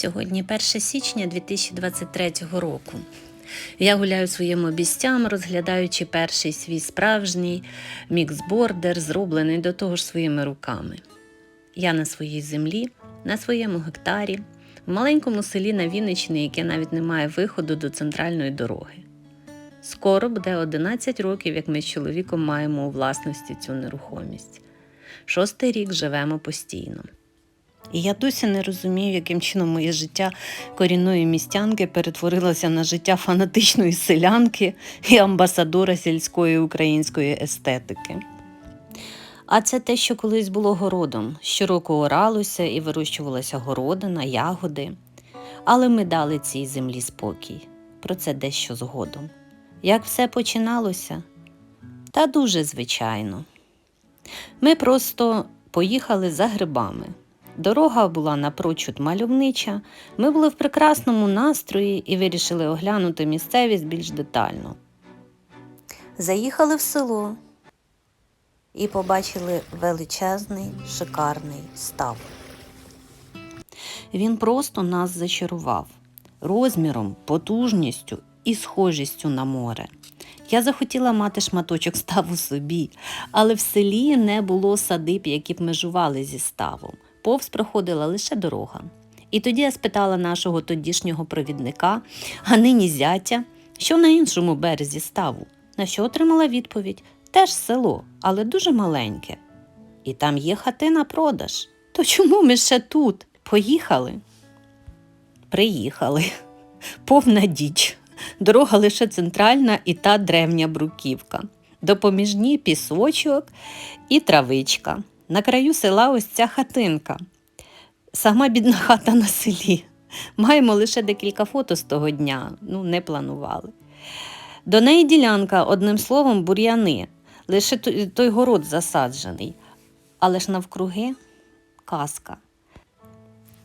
Сьогодні 1 січня 2023 року. Я гуляю своїм обістям, розглядаючи перший свій справжній міксбордер, зроблений до того ж своїми руками. Я на своїй землі, на своєму гектарі, в маленькому селі на Вінниччині, яке навіть не має виходу до центральної дороги. Скоро буде 11 років, як ми з чоловіком маємо у власності цю нерухомість. Шостий рік живемо постійно. І я досі не розумію, яким чином моє життя корінної містянки перетворилося на життя фанатичної селянки і амбасадора сільської української естетики. А це те, що колись було городом. Щороку оралося і вирощувалася городина, ягоди. Але ми дали цій землі спокій. Про це дещо згодом. Як все починалося? Та дуже звичайно. Ми просто поїхали за грибами. Дорога була напрочуд мальовнича, ми були в прекрасному настрої і вирішили оглянути місцевість більш детально. Заїхали в село і побачили величезний, шикарний став. Він просто нас зачарував розміром, потужністю і схожістю на море. Я захотіла мати шматочок ставу собі, але в селі не було садиб, які б межували зі ставом. Повз проходила лише дорога. І тоді я спитала нашого тодішнього провідника, а нині зятя, що на іншому березі ставу, на що отримала відповідь теж село, але дуже маленьке. І там є хати на продаж. То чому ми ще тут? Поїхали? Приїхали. Повна діч. Дорога лише центральна і та древня бруківка. Допоміжні пісочок і травичка. На краю села ось ця хатинка. Сама бідна хата на селі. Маємо лише декілька фото з того дня, ну не планували. До неї ділянка, одним словом, бур'яни, лише той, город засаджений, але ж навкруги казка.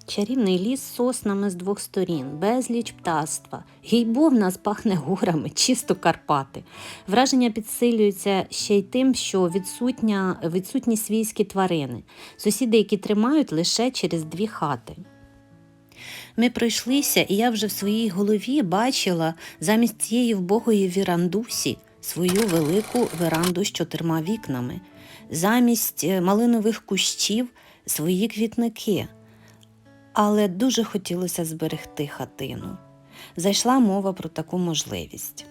Чарівний ліс соснами з двох сторін, безліч птаства. Гейбо в нас пахне горами, чисто Карпати. Враження підсилюється ще й тим, що відсутня, відсутні свійські тварини, сусіди, які тримають лише через дві хати. Ми пройшлися, і я вже в своїй голові бачила замість цієї вбогої вірандусі свою велику веранду з чотирма вікнами, замість е, малинових кущів свої квітники але дуже хотілося зберегти хатину. Зайшла мова про таку можливість.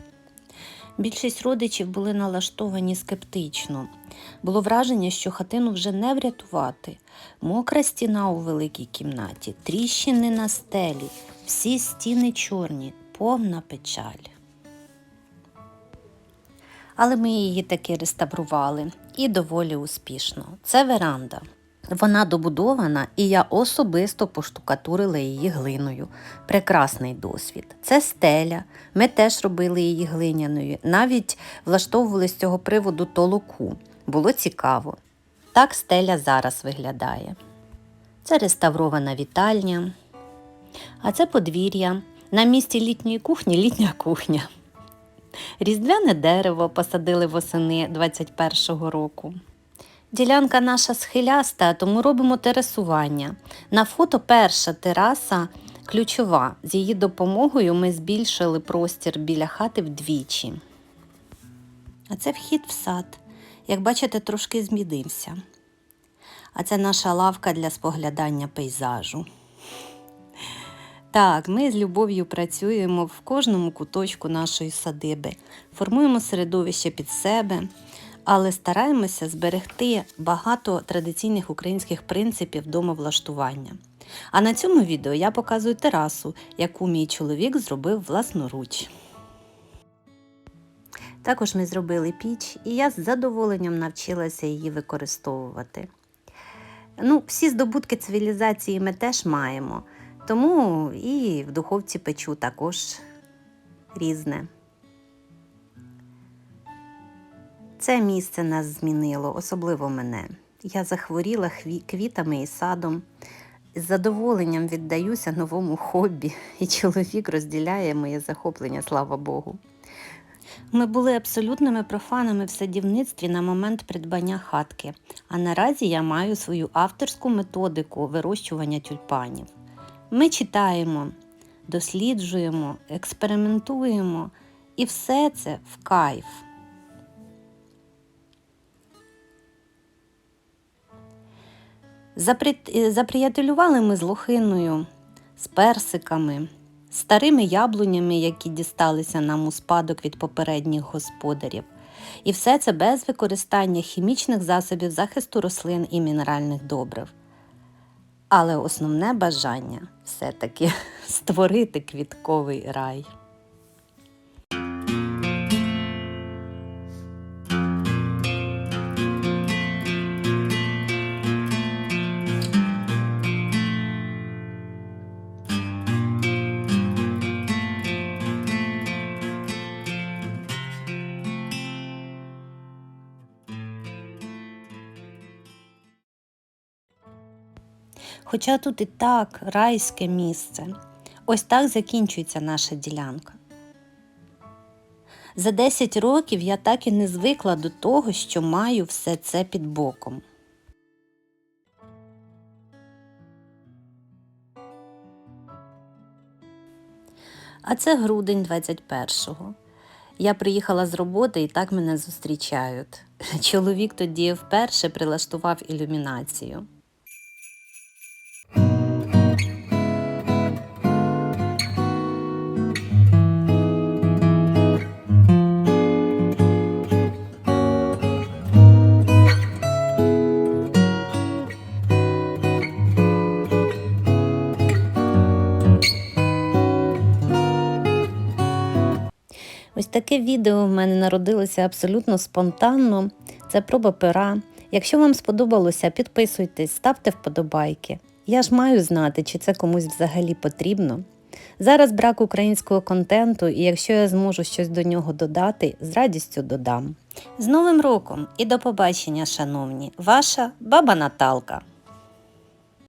Більшість родичів були налаштовані скептично. Було враження, що хатину вже не врятувати. Мокра стіна у великій кімнаті, тріщини на стелі, всі стіни чорні, повна печаль. Але ми її таки реставрували і доволі успішно. Це веранда. Вона добудована, і я особисто поштукатурила її глиною. Прекрасний досвід. Це стеля. Ми теж робили її глиняною, навіть влаштовували з цього приводу толоку. Було цікаво. Так стеля зараз виглядає. Це реставрована вітальня, а це подвір'я. На місці літньої кухні літня кухня. Різдвяне дерево посадили восени 21-го року. Ділянка наша схиляста, тому робимо терасування. На фото перша тераса ключова. З її допомогою ми збільшили простір біля хати вдвічі. А це вхід в сад. Як бачите, трошки змінився. А це наша лавка для споглядання пейзажу. Так, ми з любов'ю працюємо в кожному куточку нашої садиби, формуємо середовище під себе, але стараємося зберегти багато традиційних українських принципів домовлаштування. А на цьому відео я показую терасу, яку мій чоловік зробив власноруч. Також ми зробили піч, і я з задоволенням навчилася її використовувати. Ну, Всі здобутки цивілізації ми теж маємо, тому і в духовці печу також різне. Це місце нас змінило, особливо мене. Я захворіла квітами і садом. З задоволенням віддаюся новому хобі, і чоловік розділяє моє захоплення, слава Богу. Ми були абсолютними профанами в садівництві на момент придбання хатки, а наразі я маю свою авторську методику вирощування тюльпанів. Ми читаємо, досліджуємо, експериментуємо, і все це в кайф. Запри- Заприятелювали ми з лохиною, з персиками, старими яблунями, які дісталися нам у спадок від попередніх господарів. І все це без використання хімічних засобів захисту рослин і мінеральних добрив. Але основне бажання все-таки створити квітковий рай. Хоча тут і так райське місце. Ось так закінчується наша ділянка. За 10 років я так і не звикла до того, що маю все це під боком. А це грудень 21-го. Я приїхала з роботи і так мене зустрічають. Чоловік тоді вперше прилаштував ілюмінацію. Ось таке відео в мене народилося абсолютно спонтанно. Це проба пера. Якщо вам сподобалося, підписуйтесь, ставте вподобайки. Я ж маю знати, чи це комусь взагалі потрібно. Зараз брак українського контенту, і якщо я зможу щось до нього додати, з радістю додам. З Новим роком і до побачення, шановні! Ваша баба Наталка.